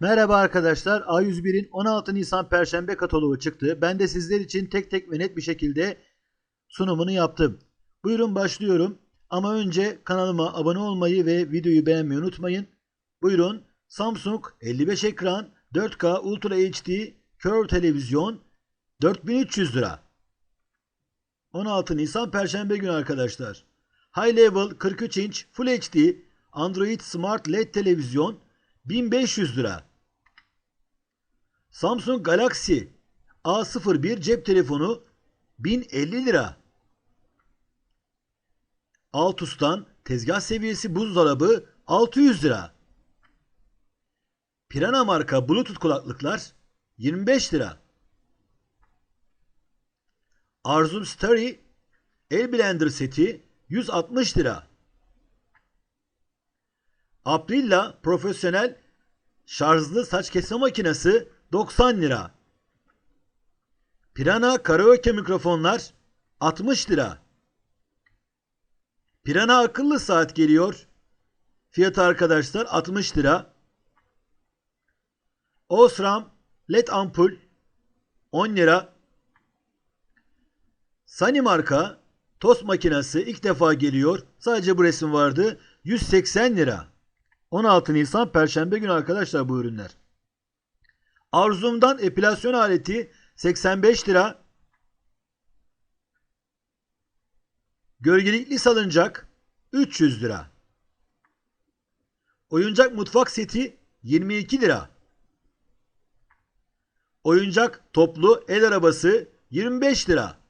Merhaba arkadaşlar. A101'in 16 Nisan Perşembe kataloğu çıktı. Ben de sizler için tek tek ve net bir şekilde sunumunu yaptım. Buyurun başlıyorum. Ama önce kanalıma abone olmayı ve videoyu beğenmeyi unutmayın. Buyurun. Samsung 55 ekran 4K Ultra HD Curve televizyon 4300 lira. 16 Nisan Perşembe günü arkadaşlar. High Level 43 inç Full HD Android Smart LED televizyon 1500 lira. Samsung Galaxy A01 cep telefonu 1050 lira. Altus'tan tezgah seviyesi buzdolabı 600 lira. Pirana marka Bluetooth kulaklıklar 25 lira. Arzum Starry El Blender seti 160 lira. Aprilla profesyonel şarjlı saç kesme makinesi 90 lira. Pirana karaoke mikrofonlar 60 lira. Pirana akıllı saat geliyor. Fiyatı arkadaşlar 60 lira. Osram led ampul 10 lira. Sony marka tost makinesi ilk defa geliyor. Sadece bu resim vardı. 180 lira. 16 Nisan Perşembe günü arkadaşlar bu ürünler. Arzum'dan epilasyon aleti 85 lira. Gölgelikli salıncak 300 lira. Oyuncak mutfak seti 22 lira. Oyuncak toplu el arabası 25 lira.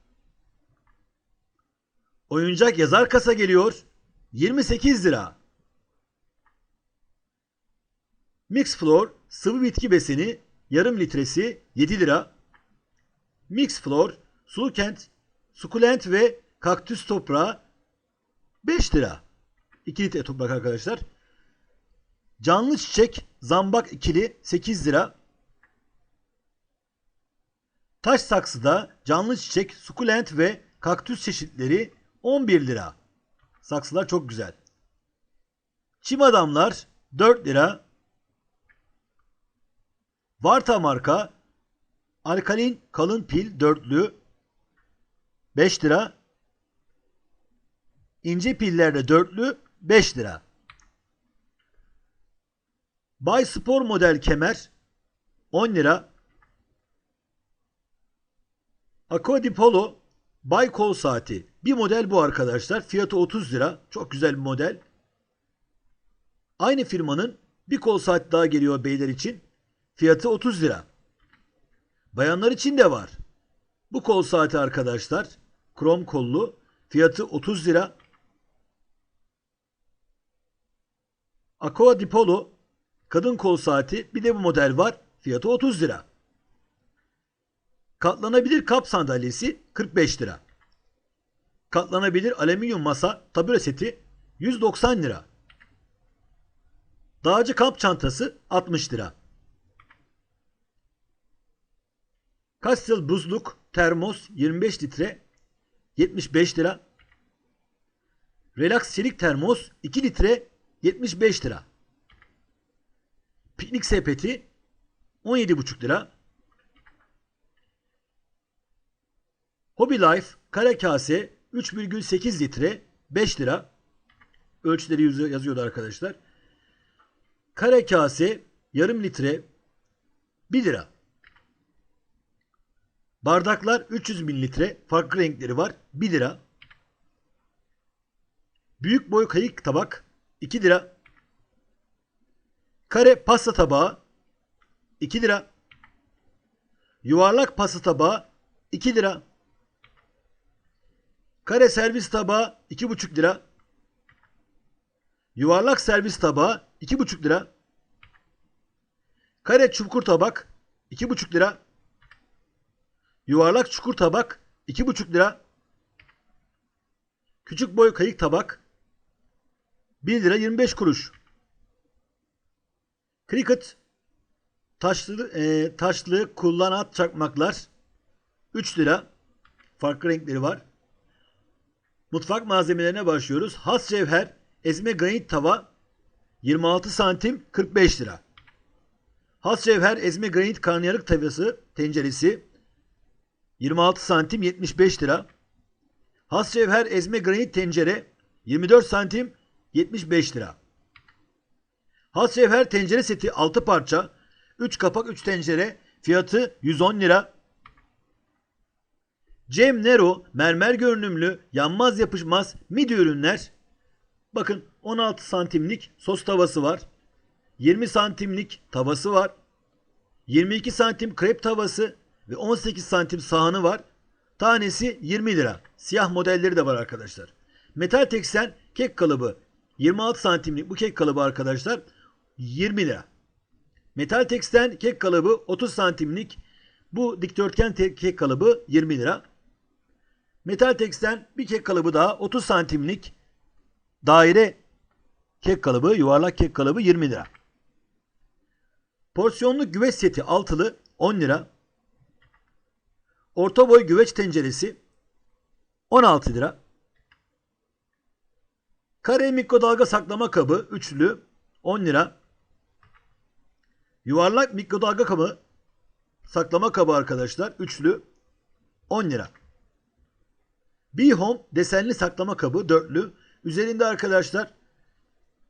Oyuncak yazar kasa geliyor 28 lira. Mix Floor sıvı bitki besini yarım litresi 7 lira. Mix Floor Sulkent, sukulent ve kaktüs toprağı 5 lira. 2 litre toprak arkadaşlar. Canlı çiçek zambak ikili 8 lira. Taş saksıda canlı çiçek, sukulent ve kaktüs çeşitleri 11 lira. Saksılar çok güzel. Çim adamlar 4 lira. Varta marka alkalin kalın pil dörtlü 5 lira. İnce pillerde dörtlü 5 lira. Bay Spor model kemer 10 lira. Akodi Polo Bay kol saati. Bir model bu arkadaşlar. Fiyatı 30 lira. Çok güzel bir model. Aynı firmanın bir kol saat daha geliyor beyler için. Fiyatı 30 lira. Bayanlar için de var. Bu kol saati arkadaşlar. Krom kollu. Fiyatı 30 lira. Aqua Dipolo kadın kol saati. Bir de bu model var. Fiyatı 30 lira. Katlanabilir kap sandalyesi 45 lira. Katlanabilir alüminyum masa tabure seti 190 lira. Dağcı kamp çantası 60 lira. Castle buzluk termos 25 litre 75 lira. Relax çelik termos 2 litre 75 lira. Piknik sepeti 17,5 lira. Hobby Life kare kase 3,8 litre 5 lira. Ölçüleri yazı- yazıyordu arkadaşlar. Kare kase yarım litre 1 lira. Bardaklar 300 mililitre farklı renkleri var 1 lira. Büyük boy kayık tabak 2 lira. Kare pasta tabağı 2 lira. Yuvarlak pasta tabağı 2 lira. Kare servis tabağı 2,5 lira. Yuvarlak servis tabağı 2,5 lira. Kare çukur tabak 2,5 lira. Yuvarlak çukur tabak 2,5 lira. Küçük boy kayık tabak 1 lira 25 kuruş. Cricut taşlı e, taşlı kullanat çakmaklar 3 lira. Farklı renkleri var. Mutfak malzemelerine başlıyoruz. Has cevher ezme granit tava 26 santim 45 lira. Has cevher ezme granit karnıyarık tavası tenceresi 26 santim 75 lira. Has cevher ezme granit tencere 24 santim 75 lira. Has cevher tencere seti 6 parça 3 kapak 3 tencere fiyatı 110 lira. Cem Nero mermer görünümlü yanmaz yapışmaz midi ürünler. Bakın 16 santimlik sos tavası var. 20 santimlik tavası var. 22 santim krep tavası ve 18 santim sahanı var. Tanesi 20 lira. Siyah modelleri de var arkadaşlar. Metal teksen kek kalıbı 26 santimlik bu kek kalıbı arkadaşlar 20 lira. Metal teksten kek kalıbı 30 santimlik bu dikdörtgen kek kalıbı 20 lira. Metal teksten bir kek kalıbı daha 30 santimlik daire kek kalıbı, yuvarlak kek kalıbı 20 lira. Porsiyonlu güveç seti altılı 10 lira. Orta boy güveç tenceresi 16 lira. Kare mikrodalga saklama kabı üçlü 10 lira. Yuvarlak mikrodalga kabı saklama kabı arkadaşlar üçlü 10 lira. B-Home desenli saklama kabı dörtlü. Üzerinde arkadaşlar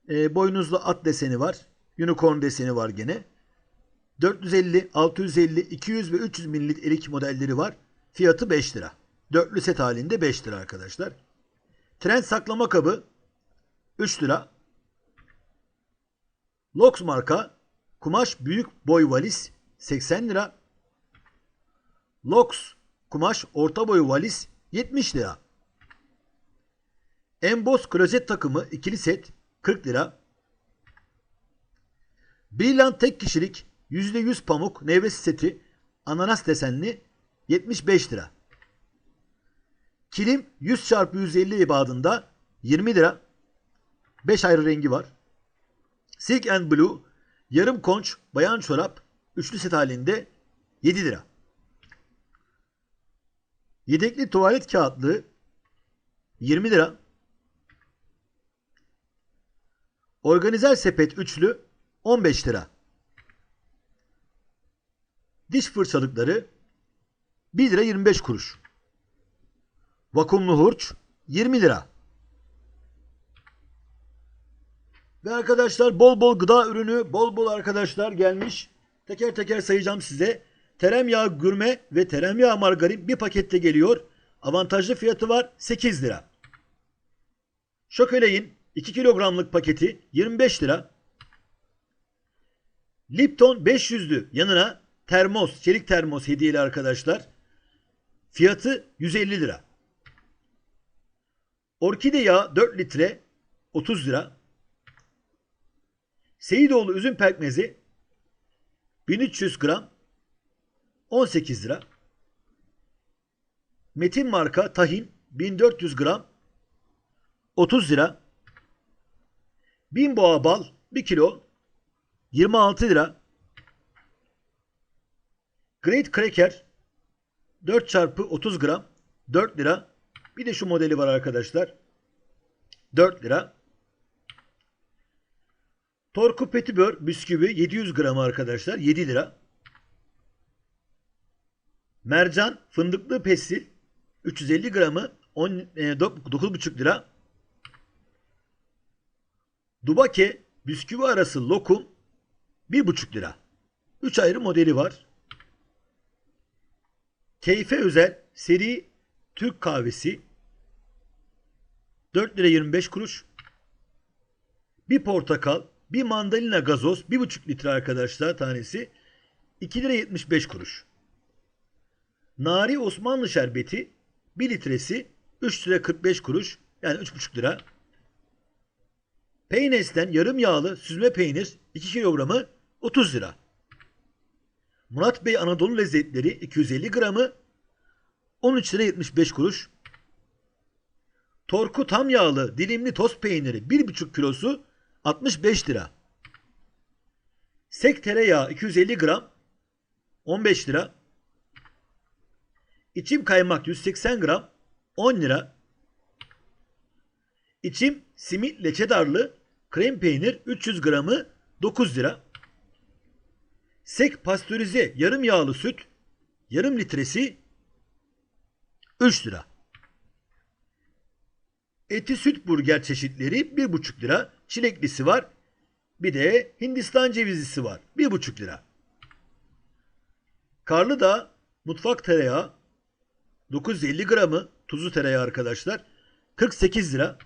e, boynuzlu at deseni var. Unicorn deseni var gene. 450, 650, 200 ve 300 mililitrelik modelleri var. Fiyatı 5 lira. Dörtlü set halinde 5 lira arkadaşlar. Trend saklama kabı 3 lira. Lox marka kumaş büyük boy valiz 80 lira. Lox kumaş orta boy valiz 70 lira. Emboss klozet takımı ikili set 40 lira. Birland tek kişilik %100 pamuk nevresim seti ananas desenli 75 lira. Kilim 100 çarpı 150 ibadında 20 lira. 5 ayrı rengi var. Silk and Blue yarım konç bayan çorap üçlü set halinde 7 lira. Yedekli tuvalet kağıtlığı 20 lira. Organizer sepet üçlü 15 lira. Diş fırçalıkları 1 lira 25 kuruş. Vakumlu hurç 20 lira. Ve arkadaşlar bol bol gıda ürünü, bol bol arkadaşlar gelmiş. Teker teker sayacağım size. Tereyağı gürme ve tereyağı margarin bir pakette geliyor. Avantajlı fiyatı var 8 lira. Şokoleyin 2 kilogramlık paketi 25 lira. Lipton 500'lü yanına termos, çelik termos hediyeli arkadaşlar. Fiyatı 150 lira. Orkide yağı 4 litre 30 lira. Seyidoğlu üzüm pekmezi 1300 gram 18 lira. Metin marka tahin 1400 gram 30 lira. Bin boğa bal 1 kilo 26 lira. Great Cracker 4 çarpı 30 gram 4 lira. Bir de şu modeli var arkadaşlar. 4 lira. Torku Petibör bisküvi 700 gram arkadaşlar 7 lira. Mercan fındıklı pestil 350 gramı 10, e, 9,5 lira. Dubake bisküvi arası lokum 1,5 lira. 3 ayrı modeli var. Keyfe özel seri Türk kahvesi 4 lira 25 kuruş. Bir portakal, bir mandalina gazoz 1,5 litre arkadaşlar tanesi 2 lira 75 kuruş. Nari Osmanlı şerbeti 1 litresi 3 lira 45 kuruş yani 3,5 lira. Peynes'ten yarım yağlı süzme peynir 2 kilogramı 30 lira. Murat Bey Anadolu lezzetleri 250 gramı 13 lira 75 kuruş. Torku tam yağlı dilimli toz peyniri 1,5 kilosu 65 lira. Sek tereyağı 250 gram 15 lira. İçim kaymak 180 gram 10 lira. İçim simit leçedarlı krem peynir 300 gramı 9 lira. Sek pastörize yarım yağlı süt yarım litresi 3 lira. Eti süt burger çeşitleri 1,5 lira. Çileklisi var. Bir de Hindistan cevizlisi var. 1,5 lira. Karlı da mutfak tereyağı 950 gramı tuzlu tereyağı arkadaşlar. 48 lira.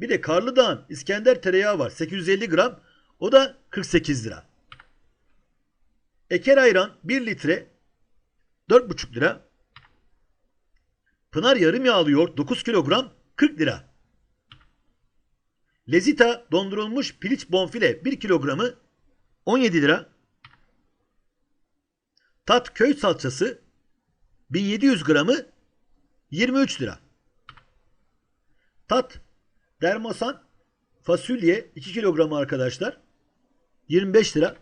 Bir de Karlıdağ'ın İskender tereyağı var. 850 gram. O da 48 lira. Eker ayran 1 litre 4,5 lira. Pınar yarım yağlı yoğurt 9 kilogram 40 lira. Lezita dondurulmuş piliç bonfile 1 kilogramı 17 lira. Tat köy salçası 1700 gramı 23 lira. Tat dermosan fasulye 2 kilogramı arkadaşlar 25 lira.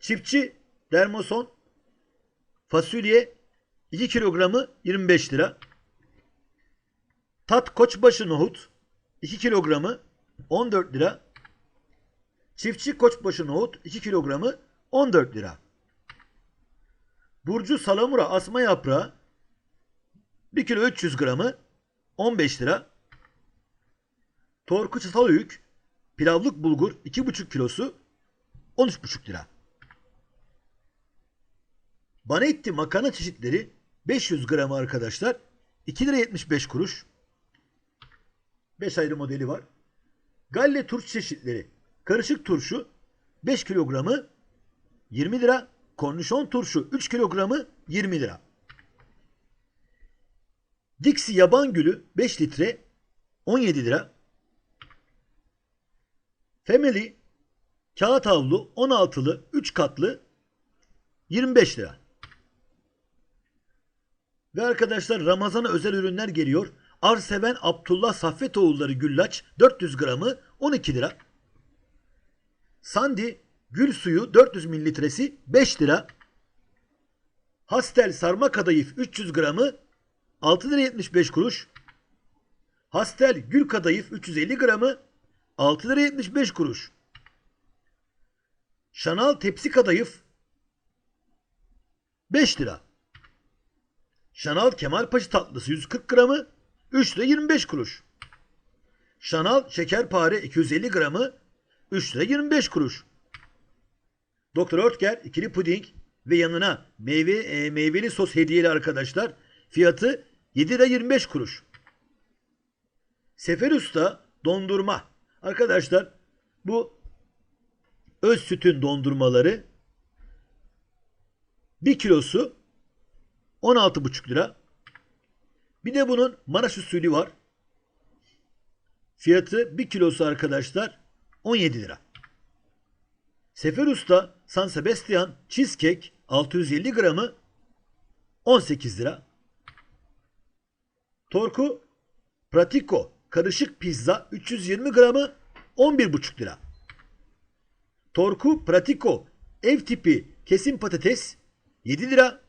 Çiftçi dermoson fasulye 2 kilogramı 25 lira. Tat koçbaşı nohut 2 kilogramı 14 lira. Çiftçi koçbaşı nohut 2 kilogramı 14 lira. Burcu salamura asma yaprağı 1 kilo 300 gramı 15 lira. Torku çatalhöyük pilavlık bulgur 2,5 kilosu 13,5 lira. Banetti makarna çeşitleri 500 gram arkadaşlar 2 lira 75 kuruş. 5 ayrı modeli var. Galle turşu çeşitleri karışık turşu 5 kilogramı 20 lira. Kornişon turşu 3 kilogramı 20 lira. Dixi yaban gülü 5 litre 17 lira. Family kağıt havlu 16'lı 3 katlı 25 lira. Ve arkadaşlar Ramazan'a özel ürünler geliyor. Arseven Abdullah Saffetoğulları güllaç 400 gramı 12 lira. Sandi gül suyu 400 mililitresi 5 lira. Hastel sarma kadayıf 300 gramı 6 lira 75 kuruş. Hastel gül kadayıf 350 gramı 6 lira 75 kuruş. Şanal tepsi kadayıf 5 lira. Şanal Kemalpaşa tatlısı 140 gramı 3 lira 25 kuruş. Şanal şekerpare 250 gramı 3 lira 25 kuruş. Doktor Oetker ikili puding ve yanına meyve e, meyveli sos hediyeli arkadaşlar. Fiyatı 7 lira 25 kuruş. Sefer Usta dondurma. Arkadaşlar bu öz sütün dondurmaları 1 kilosu 16,5 lira. Bir de bunun Maraş usulü var. Fiyatı 1 kilosu arkadaşlar 17 lira. Sefer Usta San Sebastian Cheesecake 650 gramı 18 lira. Torku Pratico karışık pizza 320 gramı 11,5 lira. Torku Pratico ev tipi kesim patates 7 lira.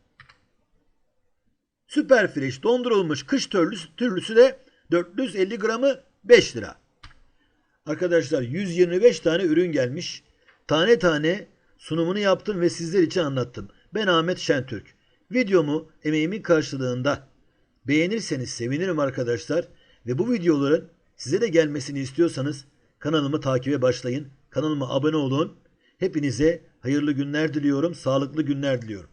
Süper fresh dondurulmuş kış türlüsü, türlüsü de 450 gramı 5 lira. Arkadaşlar 125 tane ürün gelmiş. Tane tane sunumunu yaptım ve sizler için anlattım. Ben Ahmet Şentürk. Videomu emeğimin karşılığında beğenirseniz sevinirim arkadaşlar. Ve bu videoların size de gelmesini istiyorsanız kanalımı takibe başlayın. Kanalıma abone olun. Hepinize hayırlı günler diliyorum, sağlıklı günler diliyorum.